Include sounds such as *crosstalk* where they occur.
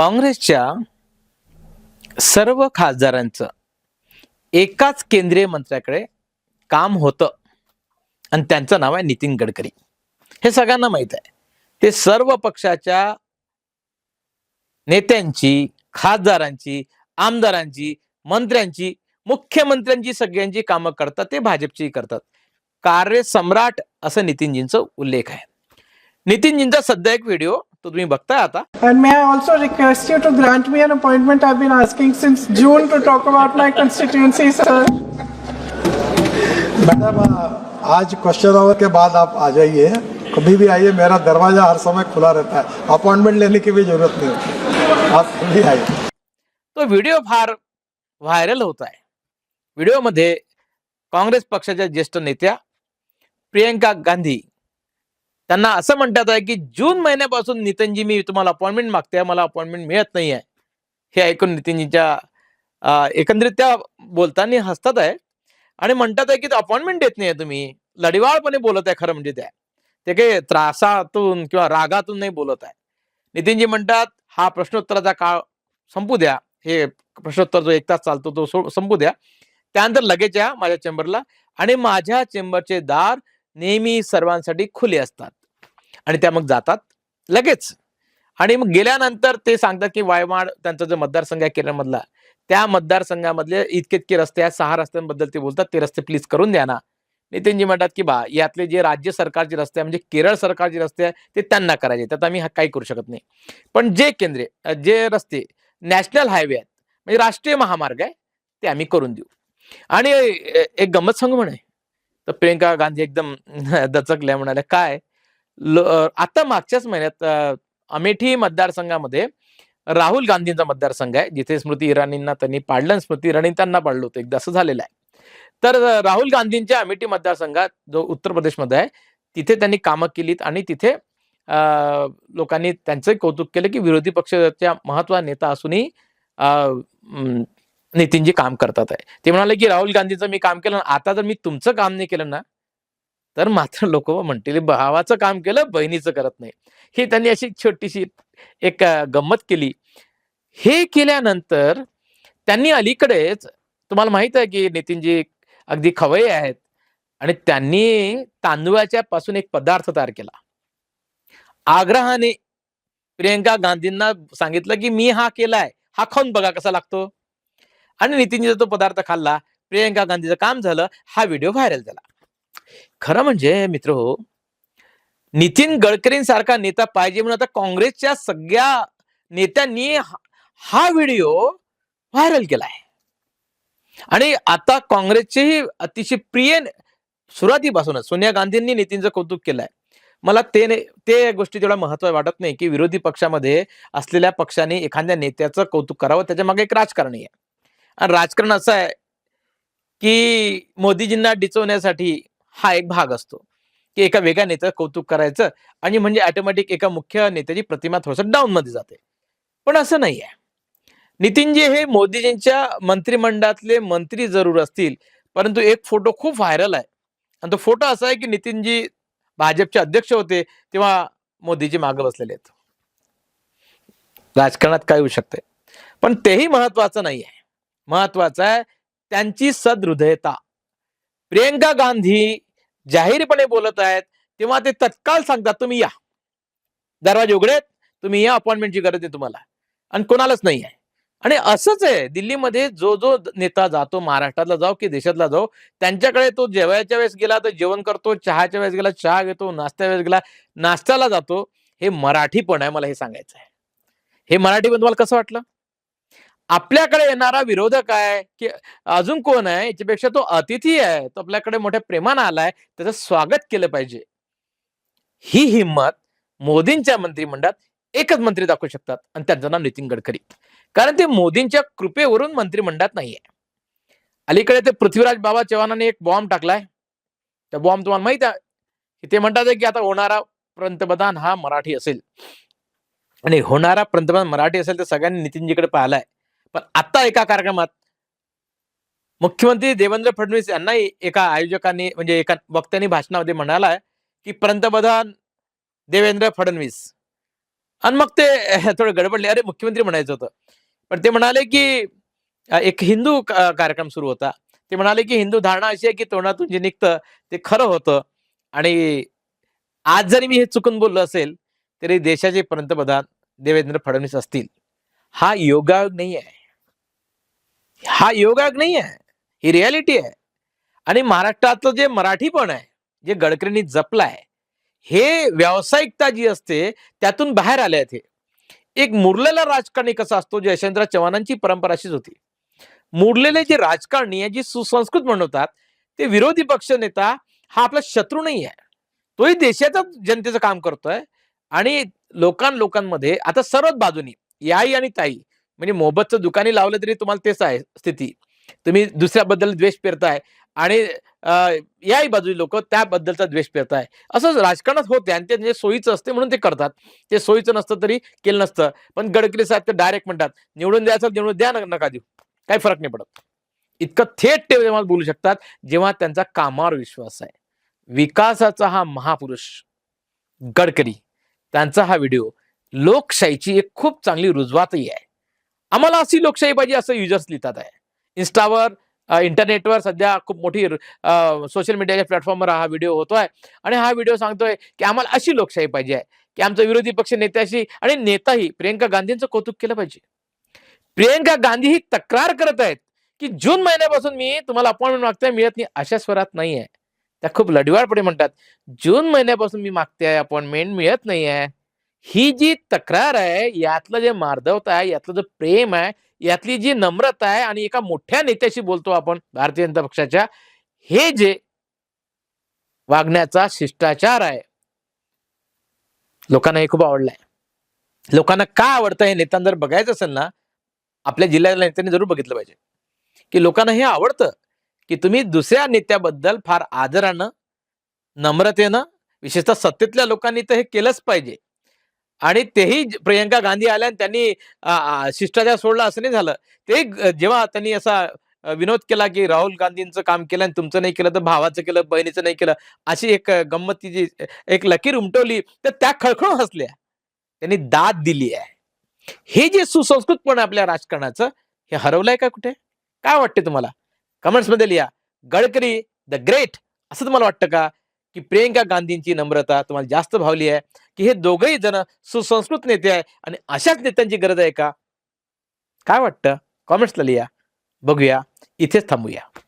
काँग्रेसच्या सर्व खासदारांचं एकाच केंद्रीय मंत्र्याकडे काम होतं. आणि त्यांचं नाव आहे नितीन गडकरी. हे सगळ्यांना माहीत आहे. ते सर्व पक्षाच्या नेत्यांची खासदारांची आमदारांची मंत्र्यांची मुख्यमंत्र्यांची सगळ्यांची कामं करतात ते भाजपची करतात. कार्य सम्राट असं नितीनजींचं उल्लेख आहे. नितीनजींचा सध्या एक व्हिडिओ तो तुम्ही बघताय आता And may I also request you to grant me an appointment? I've been asking since June to talk about my constituency, sir. Madam आज क्वेश्चन आवर के बाद आप आ जाइए। कभी भी आइए मेरा दरवाज़ा हर समय खुला रहता है। अपॉइंटमेंट लेने की भी ज़रूरत नहीं होती। आप कभी आइए। तो व्हिडिओ फार व्हायरल होत आहे व्हिडिओमध्ये काँग्रेस पक्षाच्या ज्येष्ठ नेत्या प्रियंका गांधी त्यांना असं म्हणतात आहे की जून महिन्यापासून नितीनजी मी तुम्हाला अपॉइंटमेंट मागते मला अपॉइंटमेंट मिळत नाही आहे हे ऐकून नितीनजीच्या एकंदरीत त्या बोलताना हसतात आहे. आणि म्हणतात आहे की अपॉइंटमेंट देत नाही तुम्ही. लढिवाळपणे बोलत आहे खरं म्हणजे त्या ते काही त्रासातून किंवा रागातून नाही बोलत आहे. नितीनजी म्हणतात हा प्रश्नोत्तराचा काळ संपू द्या. हे प्रश्नोत्तर जो एक तास चालतो तो सो- संपू द्या. त्यानंतर लगेच या माझ्या चेंबरला. आणि माझ्या चेंबरचे दार नेहमी सर्वांसाठी खुले असतात. आणि त्या मग जातात लगेच. आणि मग गेल्यानंतर ते सांगतात की वायमाड त्यांचा जो मतदारसंघ आहे केरळमधला त्या मतदारसंघामधले इतके इतके रस्ते आहेत सहा रस्त्यांबद्दल ते बोलतात ते रस्ते प्लीज करून द्या ना. नितीनजी म्हणतात की बा यातले जे राज्य सरकारचे रस्ते आहे म्हणजे केरळ सरकारचे रस्ते आहे ते त्यांना करायचे त्यात आम्ही काही करू शकत नाही. पण जे केंद्रे जे रस्ते नॅशनल हायवे आहेत म्हणजे राष्ट्रीय महामार्ग आहे ते आम्ही करून देऊ. आणि एक गंमत सांगू म्हणे. तर प्रियंका गांधी एकदम *laughs* दचकल्या म्हणाल्या काय? आता मागच्याच महिन्यात अमेठी मतदारसंघामध्ये राहुल गांधींचा मतदारसंघ आहे जिथे स्मृती इराणींना त्यांनी पाडलं आणि स्मृती इराणी त्यांना पाडलं होतं. एकदा असं झालेलं आहे. तर राहुल गांधींच्या अमेठी मतदारसंघात जो उत्तर प्रदेशमध्ये आहे तिथे त्यांनी कामं केलीत आणि तिथे लोकांनी त्यांचं कौतुक केलं की विरोधी पक्षाच्या महत्वा नेता असूनही अ, नितीनजी काम करतात आहे. ते म्हणाले की राहुल गांधीचं मी काम केलं आता जर मी तुमचं काम नाही केलं ना तर मात्र लोक म्हणतील भावाचं काम केलं बहिणीचं करत नाही. ही त्यांनी अशी छोटीशी एक गंमत केली. हे केल्यानंतर त्यांनी अलीकडेच तुम्हाला माहीत आहे की नितीनजी अगदी खवय्ये आहेत आणि त्यांनी तांदूळाच्या पासून एक पदार्थ तयार केला. आग्रहाने प्रियंका गांधींना सांगितलं की मी हा केलाय. हा खाऊन बघा कसा लागतो. आणि नितीनजीचा तो पदार्थ खाल्ला. प्रियंका गांधीचं काम झालं. हा व्हिडिओ व्हायरल झाला. खरं म्हणजे मित्र हो नितीन गडकरींसारखा नेता पाहिजे म्हणून आता काँग्रेसच्या सगळ्या नेत्यांनी हा- व्हिडिओ व्हायरल केलाय. आणि आता काँग्रेसचेही अतिशय प्रिय सुरुवातीपासूनच सोनिया गांधींनी नितीनचं कौतुक केलंय. मला ते ते गोष्टी तेवढा महत्त्व वाटत नाही की विरोधी पक्षामध्ये असलेल्या पक्षाने एखाद्या नेत्याचं कौतुक करावं त्याच्यामागे एक राजकारण आहे. आणि राजकारण असं आहे की मोदीजींना डिचवण्यासाठी हा एक भाग असतो की एका वेगळ्या नेत्याचं कौतुक करायचं आणि म्हणजे ऑटोमॅटिक एका मुख्य नेत्याची प्रतिमा थोडस डाऊन मध्ये जाते. पण असं नाही आहे नितीनजी हे मोदीजींच्या मंत्रिमंडळातले मंत्री जरूर असतील परंतु एक फोटो खूप व्हायरल आहे. आणि तो फोटो असा आहे की नितीनजी भाजपचे अध्यक्ष होते तेव्हा मोदीजी मागे बसलेले आहेत. राजकारणात काय होऊ शकते पण तेही महत्वाचं नाही आहे महत्वाचं आहे त्यांची सदहृदयता प्रियंका गांधी जाहीरपणे बोलत आहेत. तेव्हा ते तत्काळ सांगतात तुम्ही या. दरवाजे उघडेत तुम्ही या अपॉइंटमेंटची गरज आहे तुम्हाला. आणि कोणालाच नाही आहे. आणि असंच आहे दिल्लीमध्ये जो जो नेता जातो महाराष्ट्रातला जाओ की देशातला जाओ त्यांच्याकडे तो जेवायच्या वेळेस गेला तर जेवण करतो चहाच्या वेळेस गेला चहा घेतो नाश्त्या वेळेस गेला नाश्त्याला जातो. हे मराठी पण आहे मला हे सांगायचं आहे हे मराठी पण तुम्हाला कसं वाटलं? आपल्याकडे येणारा विरोधक आहे की अजून कोण आहे याच्यापेक्षा तो अतिथी आहे तो आपल्याकडे मोठ्या प्रेमानं आलाय त्याचं स्वागत केलं पाहिजे. ही हिंमत मोदींच्या मंत्रिमंडळात एकच मंत्री दाखवू शकतात आणि त्यांचं नाव नितीन गडकरी. कारण ते मोदींच्या कृपेवरून मंत्रिमंडळात नाहीये. अलीकडे ते पृथ्वीराज बाबा चव्हाणांनी एक बॉम्ब टाकलाय. त्या बॉम्ब तुम्हाला माहीत आहे. ते म्हणतात की आता होणारा पंतप्रधान हा मराठी असेल. आणि होणारा पंतप्रधान मराठी असेल तर सगळ्यांनी नितीनजीकडे पाहिलाय. पण आता एका कार्यक्रमात मुख्यमंत्री देवेंद्र फडणवीस यांनाही एका आयोजकांनी म्हणजे एका वक्त्यांनी भाषणामध्ये म्हणालाय की पंतप्रधान देवेंद्र फडणवीस. आणि मग ते *laughs* थोडं गडबडले. अरे मुख्यमंत्री म्हणायचं होतं. पण ते म्हणाले की एक हिंदू कार्यक्रम सुरू होता. ते म्हणाले की हिंदू धारणा अशी आहे की तोंडातून जे निघतं ते खरं होतं. आणि आज जरी मी हे चुकून बोललो असेल तरी देशाचे पंतप्रधान देवेंद्र फडणवीस असतील. हा योगायोग नाही आहे हा योगायोग नाही आहे. ही रियालिटी आहे. आणि महाराष्ट्रातलं जे मराठीपण आहे जे गडकरींनी जपलाय हे व्यावसायिकता जी असते त्यातून बाहेर आले आहेत हे. एक मुरलेला राजकारणी कसा असतो जे यशवंतराव चव्हाणांची परंपरा अशीच होती. मुरलेले जे राजकारणी आहे जी सुसंस्कृत म्हणतात ते विरोधी पक्ष नेता हा आपला शत्रू नाही आहे. तोही देशाचा जनतेचं काम करतोय. आणि लोकां लोकांमध्ये आता सर्वच बाजूनी याई आणि ताई म्हणजे मोहब्बतचं दुकानी लावलं तरी तुम्हाला तेच आहे स्थिती. तुम्ही दुसऱ्याबद्दल द्वेष पेरताय आणि याही बाजूची लोक त्याबद्दलचा द्वेष पेरताय. असंच राजकारणात होते आणि ते सोयीचं असते म्हणून ते करतात. ते सोयीचं नसतं तरी केलं नसतं. पण गडकरी साहेब ते डायरेक्ट म्हणतात निवडून द्यायचं निवडून द्या नका देऊ. काही फरक नाही पडत. इतकं थेट ते जेव्हा बोलू शकतात जेव्हा त्यांचा कामावर विश्वास आहे. विकासाचा हा महापुरुष गडकरी त्यांचा हा व्हिडिओ लोकशाहीची एक खूप चांगली रुजवातही आहे. आम्हाला अशी लोकशाही पाहिजे असं युजर्स लिहितात आहे. इन्स्टावर इंटरनेटवर सध्या खूप मोठी सोशल मीडियाच्या प्लॅटफॉर्मवर हा व्हिडिओ होतोय. आणि हा व्हिडिओ सांगतोय की आम्हाला अशी लोकशाही पाहिजे आहे की आमचा विरोधी पक्ष नेत्याशी आणि नेताही प्रियंका गांधींचं कौतुक केलं पाहिजे. प्रियंका गांधी ही तक्रार करत आहेत की जून महिन्यापासून मी तुम्हाला अपॉइंटमेंट मागताय मिळत नाही अशा स्वरात नाही आहे त्या खूप लढिवाळपणे म्हणतात जून महिन्यापासून मी मागते आहे अपॉइंटमेंट मिळत नाही आहे ही जी तक्रार आहे यातलं जे मार्दवत आहे यातलं जे प्रेम आहे यातली जी नम्रता आहे आणि एका मोठ्या नेत्याशी बोलतो आपण भारतीय जनता पक्षाच्या हे जे वागण्याचा शिष्टाचार आहे लोकांना हे खूप आवडलंय. लोकांना का आवडतं हे नेत्यांना जर बघायचं असेल ना आपल्या जिल्ह्यातल्या नेत्यांनी जरूर बघितलं पाहिजे. की लोकांना हे आवडतं की तुम्ही दुसऱ्या नेत्याबद्दल फार आदरानं नम्रतेनं विशेषतः सत्तेतल्या लोकांनी तर हे केलंच पाहिजे. आणि तेही प्रियंका गांधी आल्या आणि त्यांनी शिष्टाचार सोडला असं नाही झालं. ते जेव्हा त्यांनी असा विनोद केला की राहुल गांधींचं काम केलं आणि तुमचं नाही केलं तर भावाचं केलं बहिणीचं नाही केलं अशी एक गंमतीची एक लकीर उमटवली तर त्या खळखळून हसल्या. त्यांनी दाद दिली आहे. हे जे सुसंस्कृतपण आपल्या राजकारणाचं हे हरवलंय का कुठे? काय वाटते तुम्हाला? कमेंट्समध्ये लिहा. Gadkari the great. असं तुम्हाला वाटतं का? की प्रियंका गांधींची नम्रता तुम्हाला जास्त भावली आहे की हे दोघही जण सुसंस्कृत नेते आहे आणि अशाच नेत्यांची गरज आहे का? काय वाटतं? कॉमेंट्सला लिहा. बघूया. इथेच थांबूया.